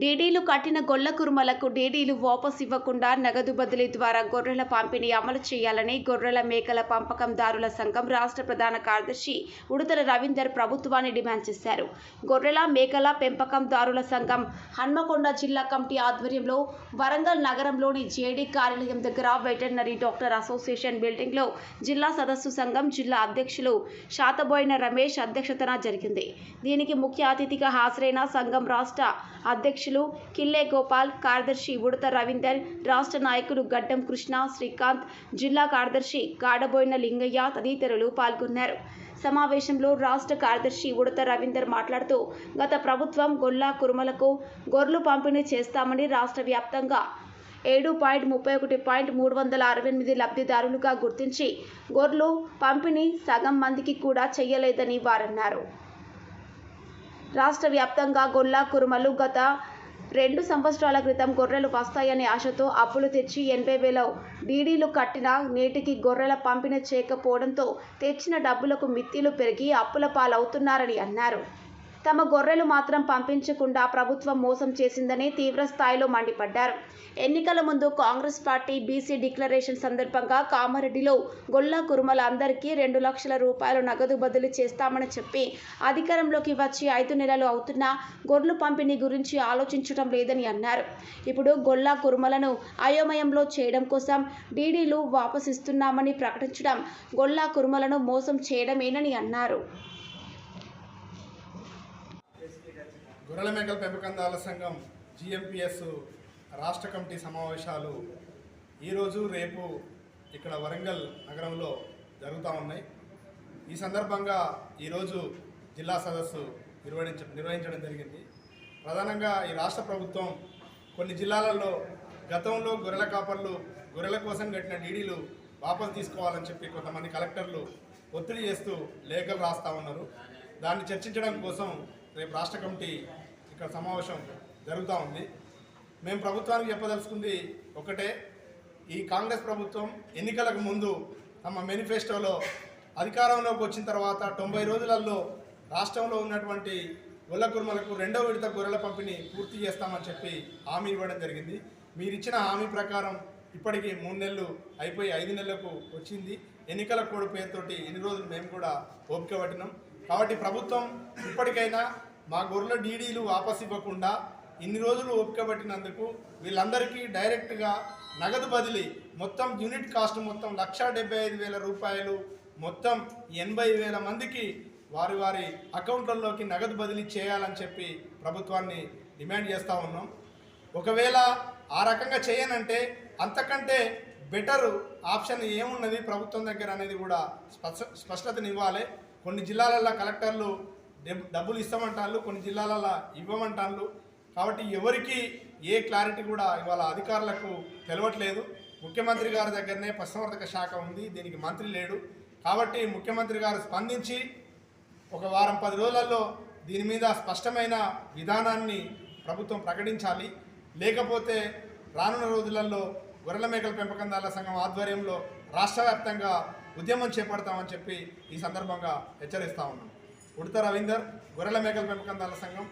డీడీలు కట్టిన గొల్ల కురుమలకు డీడీలు వాపస్ ఇవ్వకుండా నగదు బదిలీ ద్వారా గొర్రెల పంపిణీ అమలు చేయాలని గొర్రెల మేకల పంపకందారుల సంఘం రాష్ట్ర ప్రధాన కార్యదర్శి ఉడుతల రవీందర్ ప్రభుత్వాన్ని డిమాండ్ చేశారు. గొర్రెల మేకల పెంపకందారుల సంఘం హన్మకొండ జిల్లా కమిటీ ఆధ్వర్యంలో వరంగల్ నగరంలోని జేడీ కార్యాలయం దగ్గర వెటర్నరీ డాక్టర్ అసోసియేషన్ బిల్డింగ్లో జిల్లా సదస్సు సంఘం జిల్లా అధ్యక్షులు శాతబోయిన రమేష్ అధ్యక్షతన జరిగింది. దీనికి ముఖ్య అతిథిగా హాజరైన సంఘం రాష్ట్ర అధ్యక్ష అధ్యక్షులు కిల్లే గోపాల్ కార్యదర్శి ఉడత రవీందర్ రాష్ట్ర నాయకులు గడ్డం కృష్ణ శ్రీకాంత్ జిల్లా కార్యదర్శి గాడబోయిన లింగయ్య తదితరులు పాల్గొన్నారు. సమావేశంలో రాష్ట్ర కార్యదర్శి ఉడత రవీందర్ మాట్లాడుతూ గత ప్రభుత్వం గొల్లా కురుమలకు గొర్రెలు పంపిణీ చేస్తామని రాష్ట్ర వ్యాప్తంగా ఏడు పాయింట్ ముప్పై ఒకటి పాయింట్ మూడు వందల అరవై ఎనిమిది లబ్ధిదారులుగా గుర్తించి గొర్రెలు పంపిణీ సగం మందికి కూడా చేయలేదని వారన్నారు. రాష్ట్ర వ్యాప్తంగా గొల్లా కురుమలు గత రెండు సంవత్సరాల క్రితం గొర్రెలు వస్తాయనే ఆశతో అప్పులు తెచ్చి ఎనభై వేల డీడీలు కట్టినా నేటికి గొర్రెల పంపిణీ చేయకపోవడంతో తెచ్చిన డబ్బులకు మిత్తిలు పెరిగి అప్పుల పాలవుతున్నారని అన్నారు. తమ గొర్రెలు మాత్రం పంపించకుండా ప్రభుత్వం మోసం చేసిందని తీవ్రస్థాయిలో మండిపడ్డారు. ఎన్నికల ముందు కాంగ్రెస్ పార్టీ బీసీ డిక్లరేషన్ సందర్భంగా కామారెడ్డిలో గొల్లా కురుమల అందరికీ రెండు లక్షల రూపాయలు నగదు బదిలీ చేస్తామని చెప్పి అధికారంలోకి వచ్చి ఐదు నెలలు అవుతున్నా గొర్రెలు పంపిణీ గురించి ఆలోచించడం లేదని అన్నారు. ఇప్పుడు గొల్లా కురుమలను అయోమయంలో చేయడం కోసం డీడీలు వాపసిస్తున్నామని ప్రకటించడం గొల్లా కురుమలను మోసం చేయడమేనని అన్నారు. గొర్రెల మేకల పెంపకందాల సంఘం జిఎంపిఎస్ రాష్ట్ర కమిటీ సమావేశాలు ఈరోజు రేపు ఇక్కడ వరంగల్ నగరంలో జరుగుతూ ఉన్నాయి. ఈ సందర్భంగా ఈరోజు జిల్లా సదస్సు నిర్వహించ నిర్వహించడం జరిగింది. ప్రధానంగా ఈ రాష్ట్ర ప్రభుత్వం కొన్ని జిల్లాలలో గతంలో గొర్రెల కాపర్లు గొర్రెల కోసం కట్టిన డీడీలు వాపసు తీసుకోవాలని చెప్పి కొంతమంది కలెక్టర్లు ఒత్తిడి చేస్తూ లేఖలు రాస్తూ ఉన్నారు. దాన్ని చర్చించడం కోసం రేపు రాష్ట్ర కమిటీ ఇక్కడ సమావేశం జరుగుతూ ఉంది. మేము ప్రభుత్వానికి చెప్పదలుచుకుంది ఒకటే ఈ కాంగ్రెస్ ప్రభుత్వం ఎన్నికలకు ముందు తమ మేనిఫెస్టోలో అధికారంలోకి వచ్చిన తర్వాత తొంభై రోజులలో రాష్ట్రంలో ఉన్నటువంటి గొల్ల కుర్మలకు రెండో విడత గొర్రెల పంపిణీ పూర్తి చేస్తామని చెప్పి హామీ ఇవ్వడం జరిగింది. మీరు ఇచ్చిన హామీ ప్రకారం ఇప్పటికీ మూడు నెలలు అయిపోయి ఐదు నెలలకు వచ్చింది. ఎన్నికల కోడ్ పేరుతోటి ఎన్ని రోజులు మేము కూడా ఓపిక పట్టినాం. కాబట్టి ప్రభుత్వం ఇప్పటికైనా మా గొర్రెల డీడీలు వాపస్ ఇవ్వకుండా ఇన్ని రోజులు ఓపిక పట్టినందుకు వీళ్ళందరికీ డైరెక్ట్గా నగదు బదిలీ మొత్తం యూనిట్ కాస్ట్ మొత్తం లక్ష డెబ్బై ఐదు వేల రూపాయలు మొత్తం ఎనభై వేల మందికి వారి వారి అకౌంట్లలోకి నగదు బదిలీ చేయాలని చెప్పి ప్రభుత్వాన్ని డిమాండ్ చేస్తూ ఉన్నాం. ఒకవేళ ఆ రకంగా చేయనంటే అంతకంటే బెటర్ ఆప్షన్ ఏమున్నది ప్రభుత్వం దగ్గర అనేది కూడా స్పష్ట స్పష్టతనివ్వాలి. కొన్ని జిల్లాలలో కలెక్టర్లు డబ్బులు ఇస్తామంటారు కొన్ని జిల్లాలలో ఇవ్వమంటారు కాబట్టి ఎవరికి ఏ క్లారిటీ కూడా ఇవాళ అధికారులకు తెలవట్లేదు. ముఖ్యమంత్రి గారి దగ్గరనే పశువర్ధక శాఖ ఉంది దీనికి మంత్రి లేడు. కాబట్టి ముఖ్యమంత్రి గారు స్పందించి ఒక వారం పది రోజులలో దీని మీద స్పష్టమైన విధానాన్ని ప్రభుత్వం ప్రకటించాలి. లేకపోతే రానున్న రోజులలో గొర్రెల మేకల పెంపకందారుల సంఘం ఆధ్వర్యంలో రాష్ట్ర వ్యాప్తంగా ఉద్యమం చేపడతామని చెప్పి ఈ సందర్భంగా హెచ్చరిస్తా ఉన్నాం. ఉడత రవీందర్ గొర్రెల మేకల పెంపకందారుల సంఘం